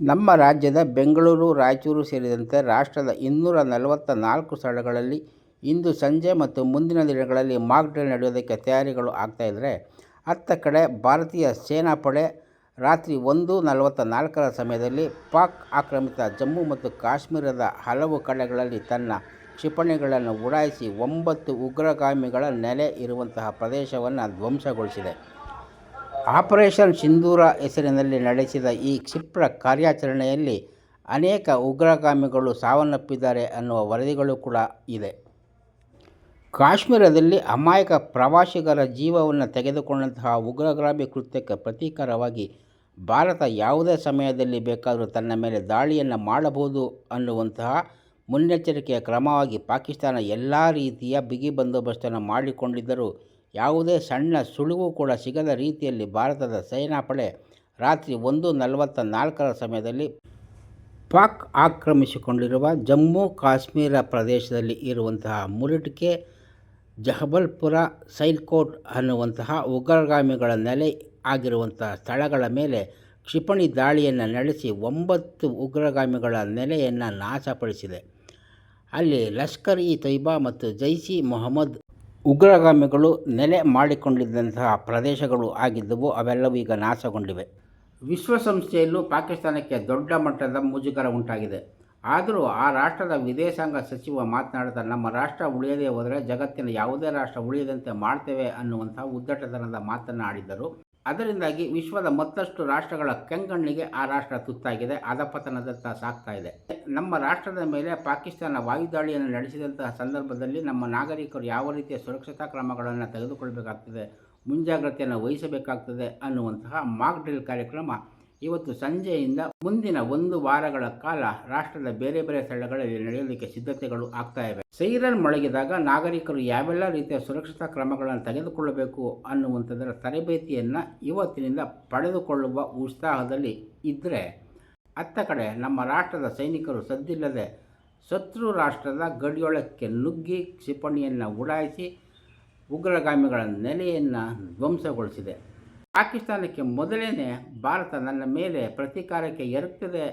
ನಮ್ಮ ರಾಜ್ಯದ ಬೆಂಗಳೂರು, ರಾಯಚೂರು ಸೇರಿದಂತೆ ರಾಷ್ಟ್ರದ ಇನ್ನೂರ ನಲವತ್ತ ನಾಲ್ಕು ಸ್ಥಳಗಳಲ್ಲಿ ಇಂದು ಸಂಜೆ ಮತ್ತು ಮುಂದಿನ ದಿನಗಳಲ್ಲಿ ಮಾಕ್ ಡ್ರಿಲ್ ನಡೆಯೋದಕ್ಕೆ ತಯಾರಿಗಳು ಆಗ್ತಾಯಿದ್ದರೆ ಅತ್ತ ಕಡೆ ಭಾರತೀಯ ಸೇನಾಪಡೆ ರಾತ್ರಿ ಒಂದು ನಲವತ್ತ ನಾಲ್ಕರ ಸಮಯದಲ್ಲಿ ಪಾಕ್ ಆಕ್ರಮಿತ ಜಮ್ಮು ಮತ್ತು ಕಾಶ್ಮೀರದ ಹಲವು ಕಡೆಗಳಲ್ಲಿ ತನ್ನ ಕ್ಷಿಪಣಿಗಳನ್ನು ಉಡಾಯಿಸಿ ಒಂಬತ್ತು ಉಗ್ರಗಾಮಿಗಳ ನೆಲೆ ಇರುವಂತಹ ಪ್ರದೇಶವನ್ನು ಧ್ವಂಸಗೊಳಿಸಿದೆ. ಆಪರೇಷನ್ ಸಿಂಧೂರ ಹೆಸರಿನಲ್ಲಿ ನಡೆಸಿದ ಈ ಕ್ಷಿಪ್ರ ಕಾರ್ಯಾಚರಣೆಯಲ್ಲಿ ಅನೇಕ ಉಗ್ರಗಾಮಿಗಳು ಸಾವನ್ನಪ್ಪಿದ್ದಾರೆ ಅನ್ನುವ ವರದಿಗಳು ಕೂಡ ಇದೆ. ಕಾಶ್ಮೀರದಲ್ಲಿ ಅಮಾಯಕ ಪ್ರವಾಸಿಗರ ಜೀವವನ್ನು ತೆಗೆದುಕೊಂಡಂತಹ ಉಗ್ರಗಾಮಿ ಕೃತ್ಯಕ್ಕೆ ಪ್ರತೀಕಾರವಾಗಿ ಭಾರತ ಯಾವುದೇ ಸಮಯದಲ್ಲಿ ಬೇಕಾದರೂ ತನ್ನ ಮೇಲೆ ದಾಳಿಯನ್ನು ಮಾಡಬಹುದು ಅನ್ನುವಂತಹ ಮುನ್ನೆಚ್ಚರಿಕೆಯ ಕ್ರಮವಾಗಿ ಪಾಕಿಸ್ತಾನ ಎಲ್ಲ ರೀತಿಯ ಬಿಗಿ ಬಂದೋಬಸ್ತನ್ನು ಮಾಡಿಕೊಂಡಿದ್ದರೂ ಯಾವುದೇ ಸಣ್ಣ ಸುಳಿವು ಕೂಡ ಸಿಗದ ರೀತಿಯಲ್ಲಿ ಭಾರತದ ಸೇನಾಪಡೆ ರಾತ್ರಿ ಒಂದು ನಲವತ್ತ ನಾಲ್ಕರ ಸಮಯದಲ್ಲಿ ಪಾಕ್ ಆಕ್ರಮಿಸಿಕೊಂಡಿರುವ ಜಮ್ಮು ಕಾಶ್ಮೀರ ಪ್ರದೇಶದಲ್ಲಿ ಇರುವಂತಹ ಮುರಿಟ್ಕೆ, ಜಹಬಲ್ಪುರ ಸೈಲ್ಕೋಟ್ ಅನ್ನುವಂತಹ ಉಗ್ರಗಾಮಿಗಳ ನೆಲೆ ಆಗಿರುವಂತಹ ಸ್ಥಳಗಳ ಮೇಲೆ ಕ್ಷಿಪಣಿ ದಾಳಿಯನ್ನು ನಡೆಸಿ ಒಂಬತ್ತು ಉಗ್ರಗಾಮಿಗಳ ನೆಲೆಯನ್ನು ನಾಶಪಡಿಸಿದೆ. ಅಲ್ಲಿ ಲಷ್ಕರ್ ಇ ತೈಬಾ ಮತ್ತು ಜೈಸಿ ಮೊಹಮ್ಮದ್ ಉಗ್ರಗಾಮಿಗಳು ನೆಲೆ ಮಾಡಿಕೊಂಡಿದ್ದಂತಹ ಪ್ರದೇಶಗಳು ಆಗಿದ್ದವು, ಅವೆಲ್ಲವೂ ಈಗ ನಾಶಗೊಂಡಿವೆ. ವಿಶ್ವಸಂಸ್ಥೆಯಲ್ಲೂ ಪಾಕಿಸ್ತಾನಕ್ಕೆ ದೊಡ್ಡ ಮಟ್ಟದ ಮುಜುಗರ ಉಂಟಾಗಿದೆ. ಆದರೂ ಆ ರಾಷ್ಟ್ರದ ವಿದೇಶಾಂಗ ಸಚಿವ ಮಾತನಾಡಿದ ನಮ್ಮ ರಾಷ್ಟ್ರ ಉಳಿಯದೇ ಹೋದರೆ ಜಗತ್ತಿನ ಯಾವುದೇ ರಾಷ್ಟ್ರ ಉಳಿಯದಂತೆ ಮಾಡ್ತೇವೆ ಅನ್ನುವಂಥ ಉದ್ದಟತನದ ಮಾತನ್ನು ಆಡಿದ್ದರು. ಅದರಿಂದಾಗಿ ವಿಶ್ವದ ಮತ್ತಷ್ಟು ರಾಷ್ಟ್ರಗಳ ಕೆಂಗಣ್ಣಿಗೆ ಆ ರಾಷ್ಟ್ರ ತುತ್ತಾಗಿದೆ ಅಧಪತನದತ್ತ ಸಾಗ್ತಾ ಇದೆ. ನಮ್ಮ ರಾಷ್ಟ್ರದ ಮೇಲೆ ಪಾಕಿಸ್ತಾನ ವಾಯುದಾಳಿಯನ್ನು ನಡೆಸಿದಂತಹ ಸಂದರ್ಭದಲ್ಲಿ ನಮ್ಮ ನಾಗರಿಕರು ಯಾವ ರೀತಿಯ ಸುರಕ್ಷತಾ ಕ್ರಮಗಳನ್ನು ತೆಗೆದುಕೊಳ್ಳಬೇಕಾಗ್ತದೆ, ಮುಂಜಾಗ್ರತೆಯನ್ನು ವಹಿಸಬೇಕಾಗ್ತದೆ ಅನ್ನುವಂತಹ ಮಾಕ್ ಡ್ರಿಲ್ ಕಾರ್ಯಕ್ರಮ ಇವತ್ತು ಸಂಜೆಯಿಂದ ಮುಂದಿನ ಒಂದು ವಾರಗಳ ಕಾಲ ರಾಷ್ಟ್ರದ ಬೇರೆ ಬೇರೆ ಸ್ಥಳಗಳಲ್ಲಿ ನಡೆಯಲಿಕ್ಕೆ ಸಿದ್ಧತೆಗಳು ಆಗ್ತಾ ಇವೆ. ಸೈರನ್ ಮೊಳಗಿದಾಗ ನಾಗರಿಕರು ಯಾವೆಲ್ಲ ರೀತಿಯ ಸುರಕ್ಷತಾ ಕ್ರಮಗಳನ್ನು ತೆಗೆದುಕೊಳ್ಳಬೇಕು ಅನ್ನುವಂಥದ್ದರ ತರಬೇತಿಯನ್ನು ಇವತ್ತಿನಿಂದ ಪಡೆದುಕೊಳ್ಳುವ ಉತ್ಸಾಹದಲ್ಲಿ ಇದ್ದರೆ ಅತ್ತ ಕಡೆ ನಮ್ಮ ರಾಷ್ಟ್ರದ ಸೈನಿಕರು ಸದ್ದಿಲ್ಲದೆ ಶತ್ರು ರಾಷ್ಟ್ರದ ಗಡಿಯೊಳಕ್ಕೆ ನುಗ್ಗಿ ಕ್ಷಿಪಣಿಯನ್ನು ಉಡಾಯಿಸಿ ಉಗ್ರಗಾಮಿಗಳ ನೆಲೆಯನ್ನು ಧ್ವಂಸಗೊಳಿಸಿದೆ. ಪಾಕಿಸ್ತಾನಕ್ಕೆ ಮೊದಲೇ ಭಾರತ ನನ್ನ ಮೇಲೆ ಪ್ರತೀಕಾರಕ್ಕೆ ಎರಗ್ತದೆ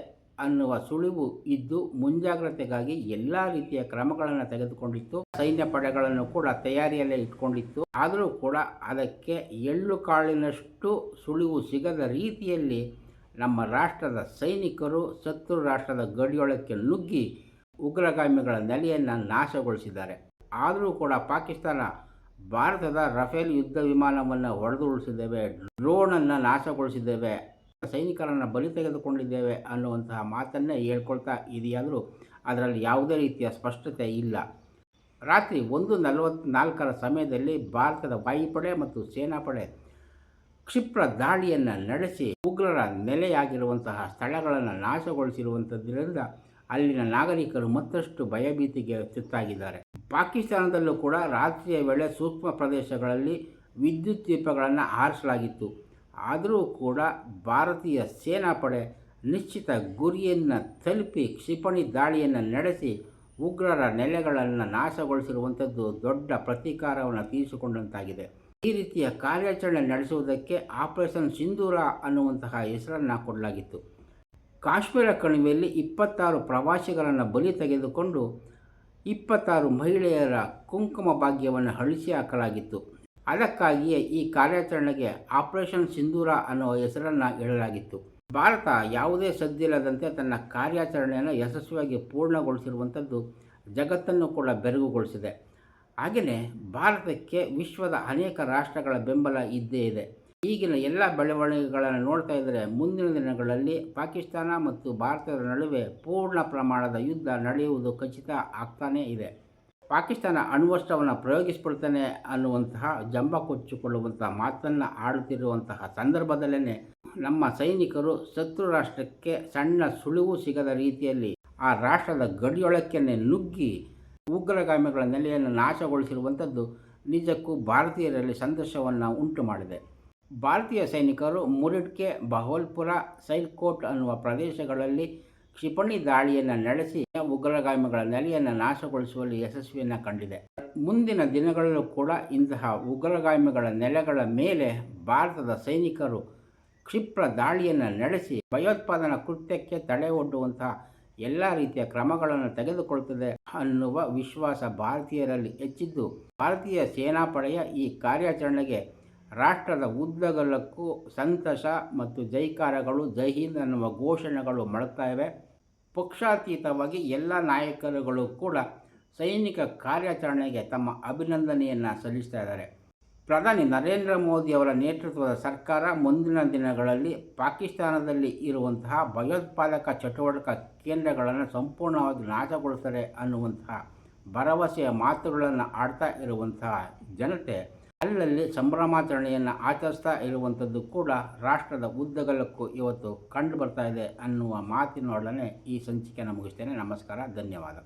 ಅನ್ನುವ ಸುಳಿವು ಇದ್ದು ಮುಂಜಾಗ್ರತೆಗಾಗಿ ಎಲ್ಲ ರೀತಿಯ ಕ್ರಮಗಳನ್ನು ತೆಗೆದುಕೊಂಡಿತ್ತು. ಸೈನ್ಯ ಪಡೆಗಳನ್ನು ಕೂಡ ತಯಾರಿಯಲ್ಲೇ ಇಟ್ಕೊಂಡಿತ್ತು. ಆದರೂ ಕೂಡ ಅದಕ್ಕೆ ಎಳ್ಳು ಕಾಳಿನಷ್ಟು ಸುಳಿವು ಸಿಗದ ರೀತಿಯಲ್ಲಿ ನಮ್ಮ ರಾಷ್ಟ್ರದ ಸೈನಿಕರು ಶತ್ರು ರಾಷ್ಟ್ರದ ಗಡಿಯೊಳಕ್ಕೆ ನುಗ್ಗಿ ಉಗ್ರಗಾಮಿಗಳ ನೆಲೆಯನ್ನು ನಾಶಗೊಳಿಸಿದ್ದಾರೆ. ಆದರೂ ಕೂಡ ಪಾಕಿಸ್ತಾನ ಭಾರತದ ರಫೇಲ್ ಯುದ್ಧ ವಿಮಾನವನ್ನು ಹೊಡೆದು ಉಳಿಸಿದ್ದೇವೆ ಡ್ರೋನನ್ನು ನಾಶಗೊಳಿಸಿದ್ದೇವೆ, ಸೈನಿಕರನ್ನು ಬಲಿ ತೆಗೆದುಕೊಂಡಿದ್ದೇವೆ ಅನ್ನುವಂತಹ ಮಾತನ್ನೇ ಹೇಳ್ಕೊಳ್ತಾ ಇದೆಯಾದರೂ ಅದರಲ್ಲಿ ಯಾವುದೇ ರೀತಿಯ ಸ್ಪಷ್ಟತೆ ಇಲ್ಲ. ರಾತ್ರಿ ಒಂದು ನಲವತ್ನಾಲ್ಕರ ಸಮಯದಲ್ಲಿ ಭಾರತದ ವಾಯುಪಡೆ ಮತ್ತು ಸೇನಾಪಡೆ ಕ್ಷಿಪ್ರ ದಾಳಿಯನ್ನು ನಡೆಸಿ ಉಗ್ರರ ನೆಲೆಯಾಗಿರುವಂತಹ ಸ್ಥಳಗಳನ್ನು ನಾಶಗೊಳಿಸಿರುವಂಥದ್ದರಿಂದ ಅಲ್ಲಿನ ನಾಗರಿಕರು ಮತ್ತಷ್ಟು ಭಯಭೀತಿಗೆ ತುತ್ತಾಗಿದ್ದಾರೆ. ಪಾಕಿಸ್ತಾನದಲ್ಲೂ ಕೂಡ ರಾತ್ರಿಯ ವೇಳೆ ಸೂಕ್ಷ್ಮ ಪ್ರದೇಶಗಳಲ್ಲಿ ವಿದ್ಯುತ್ ದೀಪಗಳನ್ನು ಆರಿಸಲಾಗಿತ್ತು ಆದರೂ ಕೂಡ ಭಾರತೀಯ ಸೇನಾಪಡೆ ನಿಶ್ಚಿತ ಗುರಿಯನ್ನು ತಲುಪಿ ಕ್ಷಿಪಣಿ ದಾಳಿಯನ್ನು ನಡೆಸಿ ಉಗ್ರರ ನೆಲೆಗಳನ್ನು ನಾಶಗೊಳಿಸಿರುವಂಥದ್ದು ದೊಡ್ಡ ಪ್ರತೀಕಾರವನ್ನು ತೀರಿಸಿಕೊಂಡಂತಾಗಿದೆ. ಈ ರೀತಿಯ ಕಾರ್ಯಾಚರಣೆ ನಡೆಸುವುದಕ್ಕೆ ಆಪರೇಷನ್ ಸಿಂಧೂರ ಅನ್ನುವಂತಹ ಹೆಸರನ್ನು ಕೊಡಲಾಗಿತ್ತು. ಕಾಶ್ಮೀರ ಕಣಿವೆಯಲ್ಲಿ ಇಪ್ಪತ್ತಾರು ಪ್ರವಾಸಿಗರನ್ನು ಬಲಿ ತೆಗೆದುಕೊಂಡು ಇಪ್ಪತ್ತಾರು ಮಹಿಳೆಯರ ಕುಂಕುಮ ಭಾಗ್ಯವನ್ನು ಅಳಿಸಿ ಹಾಕಲಾಗಿತ್ತು. ಅದಕ್ಕಾಗಿಯೇ ಈ ಕಾರ್ಯಾಚರಣೆಗೆ ಆಪರೇಷನ್ ಸಿಂಧೂರ ಅನ್ನುವ ಹೆಸರನ್ನು ಇಡಲಾಗಿತ್ತು. ಭಾರತ ಯಾವುದೇ ಸದ್ದಿಲ್ಲದಂತೆ ತನ್ನ ಕಾರ್ಯಾಚರಣೆಯನ್ನು ಯಶಸ್ವಿಯಾಗಿ ಪೂರ್ಣಗೊಳಿಸಿರುವಂಥದ್ದು ಜಗತ್ತನ್ನು ಕೂಡ ಬೆರಗುಗೊಳಿಸಿದೆ. ಹಾಗೆಯೇ ಭಾರತಕ್ಕೆ ವಿಶ್ವದ ಅನೇಕ ರಾಷ್ಟ್ರಗಳ ಬೆಂಬಲ ಇದ್ದೇ ಇದೆ. ಈಗಿನ ಎಲ್ಲ ಬೆಳವಣಿಗೆಗಳನ್ನು ನೋಡ್ತಾ ಇದ್ದರೆ ಮುಂದಿನ ದಿನಗಳಲ್ಲಿ ಪಾಕಿಸ್ತಾನ ಮತ್ತು ಭಾರತದ ನಡುವೆ ಪೂರ್ಣ ಪ್ರಮಾಣದ ಯುದ್ಧ ನಡೆಯುವುದು ಖಚಿತ ಆಗ್ತಾನೇ ಇದೆ. ಪಾಕಿಸ್ತಾನ ಅಣ್ವಸ್ತ್ರವನ್ನು ಪ್ರಯೋಗಿಸ್ಬಿಡ್ತಾನೆ ಅನ್ನುವಂತಹ ಜಂಬ ಕೊಚ್ಚಿಕೊಳ್ಳುವಂತಹ ಮಾತನ್ನು ಆಡುತ್ತಿರುವಂತಹ ಸಂದರ್ಭದಲ್ಲೇ ನಮ್ಮ ಸೈನಿಕರು ಶತ್ರು ರಾಷ್ಟ್ರಕ್ಕೆ ಸಣ್ಣ ಸುಳಿವು ಸಿಗದ ರೀತಿಯಲ್ಲಿ ಆ ರಾಷ್ಟ್ರದ ಗಡಿಯೊಳಕ್ಕೆನೆ ನುಗ್ಗಿ ಉಗ್ರಗಾಮಿಗಳ ನೆಲೆಯನ್ನು ನಾಶಗೊಳಿಸಿರುವಂಥದ್ದು ನಿಜಕ್ಕೂ ಭಾರತೀಯರಲ್ಲಿ ಸಂತೋಷವನ್ನು ಉಂಟು ಮಾಡಿದೆ. ಭಾರತೀಯ ಸೈನಿಕರು ಮುರಿಡ್ಕೆ ಬಹೋಲ್ಪುರ ಸೈಲ್ಕೋಟ್ ಅನ್ನುವ ಪ್ರದೇಶಗಳಲ್ಲಿ ಕ್ಷಿಪಣಿ ದಾಳಿಯನ್ನು ನಡೆಸಿ ಉಗ್ರಗಾಮಿಗಳ ನೆಲೆಯನ್ನು ನಾಶಗೊಳಿಸುವಲ್ಲಿ ಯಶಸ್ವಿಯನ್ನು ಕಂಡಿದೆ. ಮುಂದಿನ ದಿನಗಳಲ್ಲೂ ಕೂಡ ಇಂತಹ ಉಗ್ರಗಾಮಿಗಳ ನೆಲೆಗಳ ಮೇಲೆ ಭಾರತದ ಸೈನಿಕರು ಕ್ಷಿಪ್ರ ದಾಳಿಯನ್ನು ನಡೆಸಿ ಭಯೋತ್ಪಾದನಾ ಕೃತ್ಯಕ್ಕೆ ತಡೆ ಒಡ್ಡುವಂತಹ ಎಲ್ಲ ರೀತಿಯ ಕ್ರಮಗಳನ್ನು ತೆಗೆದುಕೊಳ್ಳುತ್ತದೆ ಅನ್ನುವ ವಿಶ್ವಾಸ ಭಾರತೀಯರಲ್ಲಿ ಹೆಚ್ಚಿದ್ದು, ಭಾರತೀಯ ಸೇನಾಪಡೆಯ ಈ ಕಾರ್ಯಾಚರಣೆಗೆ ರಾಷ್ಟ್ರದ ಉದ್ದಗಲಕ್ಕೂ ಸಂತಸ ಮತ್ತು ಜೈಕಾರಗಳು, ಜೈ ಹಿಂದ್ ಅನ್ನುವ ಘೋಷಣೆಗಳು ಇವೆ. ಪಕ್ಷಾತೀತವಾಗಿ ಎಲ್ಲ ನಾಯಕರುಗಳು ಕೂಡ ಸೈನಿಕ ಕಾರ್ಯಾಚರಣೆಗೆ ತಮ್ಮ ಅಭಿನಂದನೆಯನ್ನು ಸಲ್ಲಿಸ್ತಾ ಇದ್ದಾರೆ. ಪ್ರಧಾನಿ ನರೇಂದ್ರ ಮೋದಿ ಅವರ ನೇತೃತ್ವದ ಸರ್ಕಾರ ಮುಂದಿನ ದಿನಗಳಲ್ಲಿ ಪಾಕಿಸ್ತಾನದಲ್ಲಿ ಇರುವಂತಹ ಭಯೋತ್ಪಾದಕ ಚಟುವಟಿಕೆ ಕೇಂದ್ರಗಳನ್ನು ಸಂಪೂರ್ಣವಾಗಿ ನಾಶಗೊಳಿಸ್ತಾರೆ ಅನ್ನುವಂತಹ ಭರವಸೆಯ ಮಾತುಗಳನ್ನು ಆಡ್ತಾ ಇರುವಂತಹ ಜನತೆ ಅಲ್ಲಲ್ಲಿ ಸಂಭ್ರಮಾಚರಣೆಯನ್ನು ಆಚರಿಸ್ತಾ ಇರುವಂಥದ್ದು ಕೂಡ ರಾಷ್ಟ್ರದ ಉದ್ದಗಲಕ್ಕೂ ಇವತ್ತು ಕಂಡು ಬರ್ತಾ ಇದೆ ಅನ್ನುವ ಮಾತಿನೊಡನೆ ಈ ಸಂಚಿಕೆಯನ್ನು ಮುಗಿಸ್ತೇನೆ. ನಮಸ್ಕಾರ, ಧನ್ಯವಾದ.